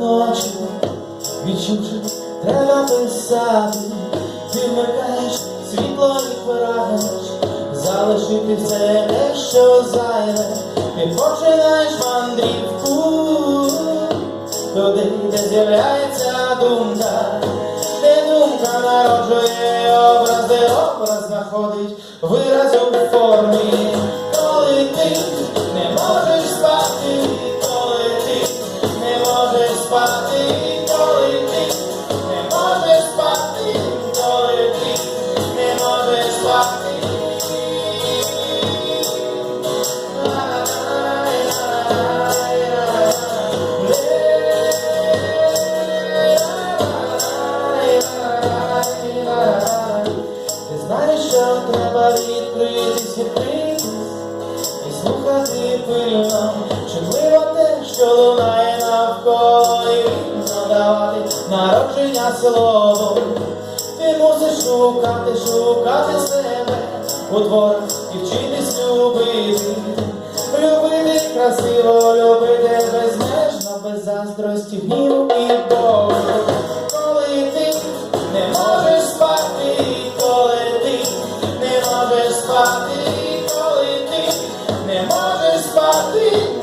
ночі, відчувши, треба писати, ти вмикаєш світло і прагнеш, залишити все те, що зайве, ти починаєш мандрівку, туди, де з'являється думка, де думка народжує образи, образ знаходить виразу форму. що треба відкрити світись і слухати пильно, чутливо те, що лунає навколо і вільно народження слову. Ти мусиш шукати, шукати себе у дворах і вчитись любити, любити красиво, любити безмежно, без заздрості, гніву і болю. Коли ти не можеш. спати, коли ти не можеш спати.